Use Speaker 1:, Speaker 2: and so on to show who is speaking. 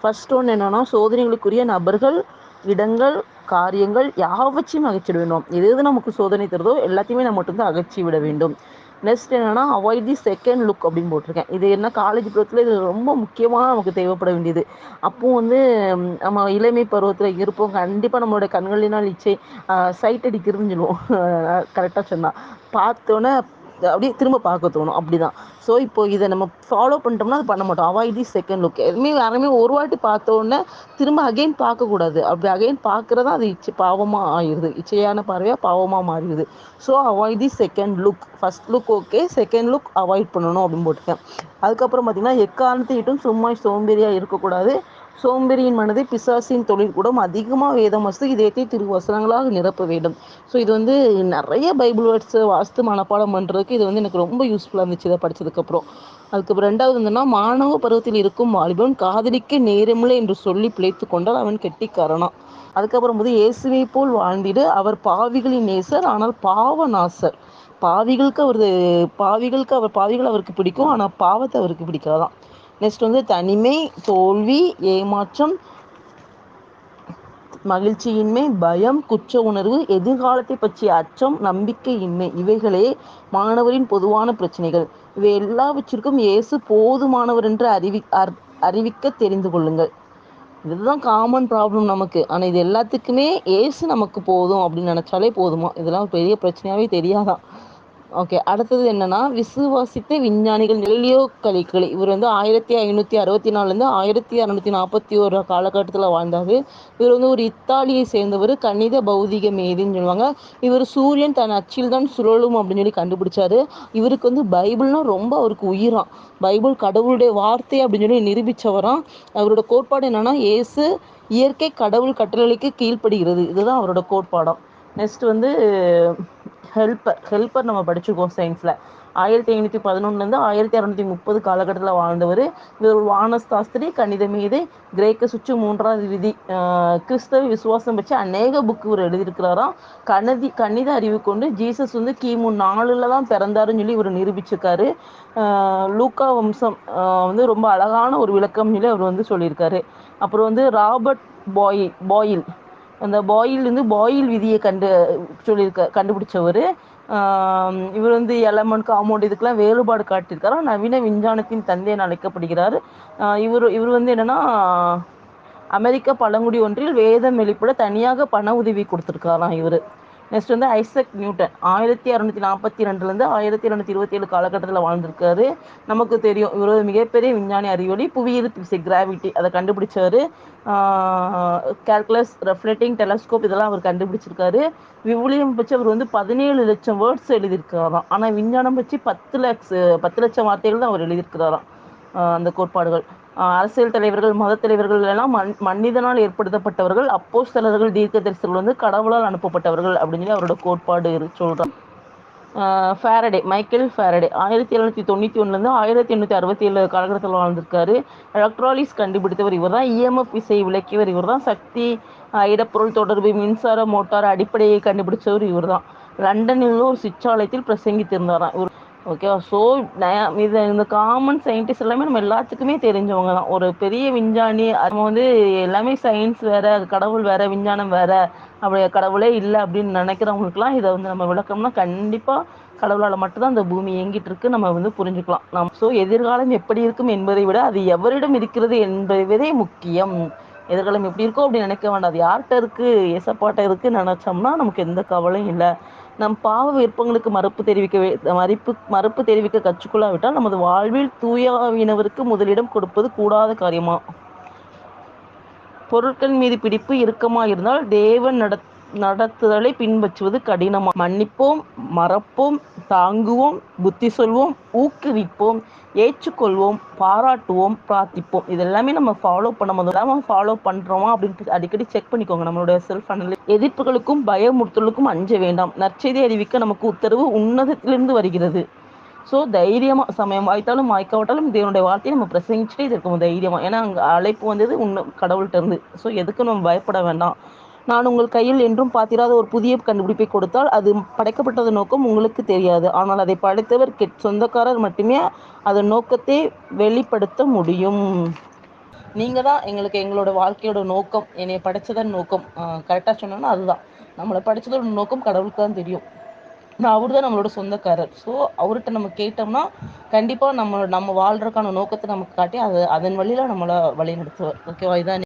Speaker 1: First ஒன்று என்னென்னா சோதனைகளுக்குரிய நபர்கள் இடங்கள் காரியங்கள் யாவற்றையும் அகற்றிட வேண்டும். எது எது நமக்கு சோதனை தருதோ எல்லாத்தையுமே நம்ம மட்டும் தான் அகற்றி விட வேண்டும். நெக்ஸ்ட் என்னென்னா அவாய்ட் தி செகண்ட் லுக் அப்படின்னு போட்டிருக்கேன். இது என்ன காலேஜ் பருவத்தில் இது ரொம்ப முக்கியமாக நமக்கு தேவைப்பட வேண்டியது. அப்போது வந்து நம்ம இளமை பருவத்தில் இருப்போம். கண்டிப்பாக நம்மளோட கண்களினால் இச்சை சைட் அடிக்கிறதுன்னு சொல்லுவோம். கரெக்டாக சொன்னால் பார்த்தோன்னே அப்படியே திரும்ப பார்க்க தோணும். அப்படிதான். ஸோ இப்போ இதை நம்ம ஃபாலோ பண்ணிட்டோம்னா அது பண்ண மாட்டோம். அவாய்ட் தி செகண்ட் லுக் எதுவுமே யாருமே ஒரு வாட்டி பார்த்தோன்னே திரும்ப அகைன் பார்க்கக்கூடாது அப்படி அகைன் பார்க்குறதா அது இச்சை பாவமாக ஆயிடுது. இச்சையான பார்வையாக பாவமாக மாறிடுது. So avoid the second look first look okay second look avoid பண்ணணும் அப்படின்னு போட்டிருக்கேன். அதுக்கப்புறம் பார்த்தீங்கன்னா எக்காரணத்தையிட்டும் சும்மா சோம்பேறியாக இருக்கக்கூடாது. சோம்பேறியின் மனதை பிசாசின் தொழில் கூட அதிகமாக வேதம் வசதி இதயத்தை திருவசனங்களாக நிரப்ப வேண்டும். ஸோ இது வந்து நிறைய பைபிள் வேர்ட்ஸை வாஸ்து மனப்பாடம் பண்ணுறதுக்கு இது வந்து எனக்கு ரொம்ப யூஸ்ஃபுல்லாக இருந்துச்சு இதை படித்ததுக்கப்புறம் அதுக்கப்புறம் ரெண்டாவது வந்துன்னா மாணவ பருவத்தில் இருக்கும் வாலிபன் காதலிக்க நேரமில்லை என்று சொல்லி பிழைத்து கொண்டால் அவன் கெட்டிக்காரனா அதுக்கப்புறம் போது இயேசுவை போல் வாழ்ந்திடு அவர் பாவிகளின் நேசர் ஆனால் பாவ நாசர். பாவிகளுக்கு அவர் பாவிகளுக்கு அவர் பாவிகள் அவருக்கு பிடிக்கும் ஆனால் பாவத்தை அவருக்கு பிடிக்காதான் நெக்ஸ்ட் வந்து தனிமை தோல்வி ஏமாற்றம் மகிழ்ச்சியின்மை பயம் குற்ற உணர்வு எதிர்காலத்தை பற்றிய அச்சம் நம்பிக்கையின்மை. இவைகளே மாணவரின் பொதுவான பிரச்சனைகள். இவை எல்லாவற்றிற்கும் இயேசு போதுமானவர் என்று அறிவி அறிவிக்க தெரிந்து கொள்ளுங்கள். இதுதான் காமன் ப்ராப்ளம் நமக்கு. ஆனால் இது எல்லாத்துக்குமே ஏசு நமக்கு போதும் அப்படின்னு நினச்சாலே போதுமா? இதெல்லாம் பெரிய பிரச்சனையாகவே தெரியாதான். ஓகே அடுத்தது என்னன்னா விசுவாசித்த விஞ்ஞானிகள் நெல்லியோ கலிக்களி இவர் வந்து ஆயிரத்தி ஐநூற்றி அறுபத்தி நாலுலேருந்து ஆயிரத்தி அறநூற்றி நாற்பத்தி ஒரு காலகட்டத்தில் வாழ்ந்தார். இவர் வந்து ஒரு இத்தாலியை சேர்ந்தவர் கணித பௌதிக மேதின்னு சொல்லுவாங்க. இவர் சூரியன் தன் அச்சில் தான் சுழலும் அப்படின்னு சொல்லி கண்டுபிடிச்சாரு. இவருக்கு வந்து பைபிள்னா ரொம்ப அவருக்கு உயிராம் பைபிள் கடவுளுடைய வார்த்தை அப்படின்னு சொல்லி நிரூபித்தவராம் அவரோட கோட்பாடு என்னன்னா ஏசு இயற்கை கடவுள் கட்டளைக்கு கீழ்ப்படுகிறது. இதுதான் அவரோட கோட்பாடம். நெக்ஸ்ட் வந்து ஹெல்ப்பர் ஹெல்ப்பர் நம்ம படிச்சிருக்கோம் சயின்ஸில் ஆயிரத்தி ஐநூற்றி பதினொன்றுலேருந்து ஆயிரத்தி அறநூற்றி முப்பது காலகட்டத்தில் வாழ்ந்தவர். இவர் ஒரு வானஸ்தாஸ்திரி கணித மீது கிரேக்க சுற்று மூன்றாவது விதி கிறிஸ்தவ விசுவாசம் வச்சு அநேக புக்கு இவர் எழுதியிருக்கிறாராம். கணிதி கணித அறிவு கொண்டு ஜீசஸ் வந்து கிமு நாலில் தான் பிறந்தாருன்னு சொல்லி இவர் நிரூபிச்சிருக்காரு. லூக்கா வம்சம் வந்து ரொம்ப அழகான ஒரு விளக்கம்னு சொல்லி அவர் வந்து சொல்லியிருக்காரு. அப்புறம் வந்து ராபர்ட் பாயில் பாயில் அந்த பாயில் வந்து பாயில் விதியை கண்டு சொல்லியிருக்க கண்டுபிடிச்சவர். இவர் வந்து எலமெண்ட் காம்பவுண்ட் இதுக்கெல்லாம் வேறுபாடு காட்டியிருக்காரு. நவீன விஞ்ஞானத்தின் தந்தை என அழைக்கப்படுகிறார். இவர் இவர் வந்து என்னன்னா அமெரிக்க பழங்குடி ஒன்றில் வேதம் வெளிப்பட தனியாக பண உதவி கொடுத்துருக்காராம் இவர். நெக்ஸ்ட் வந்து ஐசக் நியூட்டன் ஆயிரத்தி அறநூற்றி நாற்பத்தி ரெண்டுலேருந்து ஆயிரத்தி இரநூத்தி இருபத்தி ஏழு காலகட்டத்தில் வாழ்ந்திருக்காரு. நமக்கு தெரியும் இவர் ஒரு மிகப்பெரிய விஞ்ஞானி அறிவொளி புவியீர்ப்பு விசை கிராவிட்டி அதை கண்டுபிடிச்சார். கேல்குலஸ் ரெஃப்ளெக்டிங் டெலஸ்கோப் இதெல்லாம் அவர் கண்டுபிடிச்சிருக்காரு. விவிலியம் பற்றி அவர் வந்து பதினேழு லட்சம் வேர்ட்ஸ் எழுதியிருக்காராம் ஆனால் விஞ்ஞானம் பற்றி பத்து லட்ச பத்து லட்சம் வார்த்தைகள் தான் அவர் எழுதியிருக்கிறாராம். அந்த கோட்பாடுகள். அரசியல் தலைவர்கள் மத தலைவர்கள் எல்லாம் மன் மனிதனால் ஏற்படுத்தப்பட்டவர்கள் அப்போ தலைவர்கள் தீர்க்க தீர்க்கதரிசர்கள் வந்து கடவுளால் அனுப்பப்பட்டவர்கள் அப்படின்னு சொல்லி அவரோட கோட்பாடு சொல்கிறார் ஃபேரடே மைக்கேல் ஃபேரடே ஆயிரத்தி எழுநூற்றி தொண்ணூற்றி ஒன்றுலேருந்து ஆயிரத்தி எண்ணூற்றி அறுபத்தி ஏழு காலகட்டத்தில் வாழ்ந்திருக்காரு. எலக்ட்ராலிஸ் கண்டுபிடித்தவர் இவர் தான் இஎம்எஃப் விசை விளக்கியவர் இவர் தான் சக்தி இடப்பொருள் தொடர்பு மின்சார மோட்டார் அடிப்படையை கண்டுபிடிச்சவர் இவர் தான் லண்டனில் ஒரு சிற்றாலயத்தில் பிரசங்கித்திருந்தாராம். இவர் ஓகேவா ஸோ இது இந்த காமன் சயின்டிஸ்ட் எல்லாமே நம்ம எல்லாத்துக்குமே தெரிஞ்சவங்க தான். ஒரு பெரிய விஞ்ஞானி நம்ம வந்து எல்லாமே சயின்ஸ் வேற கடவுள் வேற விஞ்ஞானம் வேற அப்படி கடவுளே இல்லை அப்படின்னு நினைக்கிறவங்களுக்குலாம் இதை வந்து நம்ம விளக்கம்னா கண்டிப்பாக கடவுளால் மட்டும்தான் அந்த பூமி இயங்கிட்டு இருக்கு. நம்ம வந்து புரிஞ்சுக்கலாம். நம் ஸோ எதிர்காலம் எப்படி இருக்கும் என்பதை விட அது எவரிடம் இருக்கிறது என்பதே முக்கியம். எதிர்காலம் எப்படி இருக்கோ அப்படி நினைக்க வேண்டாம். அது யார்கிட்ட இருக்கு எசப்பாட்ட இருக்குன்னு நினைச்சோம்னா நமக்கு எந்த கவலையும் இல்லை. நம் பாவ விருப்பங்களுக்கு மறுப்பு தெரிவிக்க மறுப்பு மறுப்பு தெரிவிக்க கற்றுக்கொள்ளாவிட்டால் நமது வாழ்வில் தூயாவினவருக்கு முதலிடம் கொடுப்பது கூடாத காரியமா? பொருட்கள் மீது பிடிப்பு இறுக்கமா இருந்தால் தேவன் நட நடத்துதலை பின்பற்றுவது கடினம். மன்னிப்போம் மறப்போம் தாங்குவோம் புத்தி சொல்வோம் ஊக்குவிப்போம் ஏற்றுக்கொள்வோம் பாராட்டுவோம் பிரார்த்திப்போம். இது எல்லாமே நம்ம ஃபாலோ பண்ண முதல்ல ஃபாலோ பண்ணுறோமா அப்படின்ட்டு அடிக்கடி செக் பண்ணிக்கோங்க நம்மளுடைய செல்ஃப் அனலி எதிர்ப்புகளுக்கும் பயமுறுத்தலுக்கும் அஞ்ச வேண்டாம். நற்செய்தி அறிவிக்க நமக்கு உத்தரவு உன்னதத்திலிருந்து வருகிறது. ஸோ தைரியமாக சமயம் வாய்த்தாலும் வாய்க்காவிட்டாலும் தேவனுடைய வார்த்தையை நம்ம பிரசங்கிச்சுட்டே இருக்கும் தைரியமாக ஏன்னா அங்கே அழைப்பு வந்தது உன்ன கடவுள்கிட்ட இருந்து. ஸோ எதுக்கு நம்ம பயப்பட வேண்டாம். நான் உங்கள் கையில் என்றும் பார்த்திராத ஒரு புதிய கண்டுபிடிப்பை கொடுத்தால் அது படைக்கப்பட்டது நோக்கம் உங்களுக்கு தெரியாது. ஆனால் அதை படைத்தவர் கெட் சொந்தக்காரர் மட்டுமே அதன் நோக்கத்தை வெளிப்படுத்த முடியும். நீங்கள் தான் எங்களுக்கு எங்களோட வாழ்க்கையோட நோக்கம் என்னை படைச்சதன் நோக்கம். கரெக்டா சொன்னனா அதுதான். நம்மளை படைச்சதோட நோக்கம் கடவுளுக்கு தான் தெரியும். நான் அவர் தான் நம்மளோட சொந்தக்காரர். ஸோ அவர்கிட்ட நம்ம கேட்டோம்னா கண்டிப்பா நம்ம நம்ம வாழ்றதுக்கான நோக்கத்தை நமக்கு காட்டி அது அதன் வழியில நம்மளை வழி நடத்துவார் ஓகேவா இதான்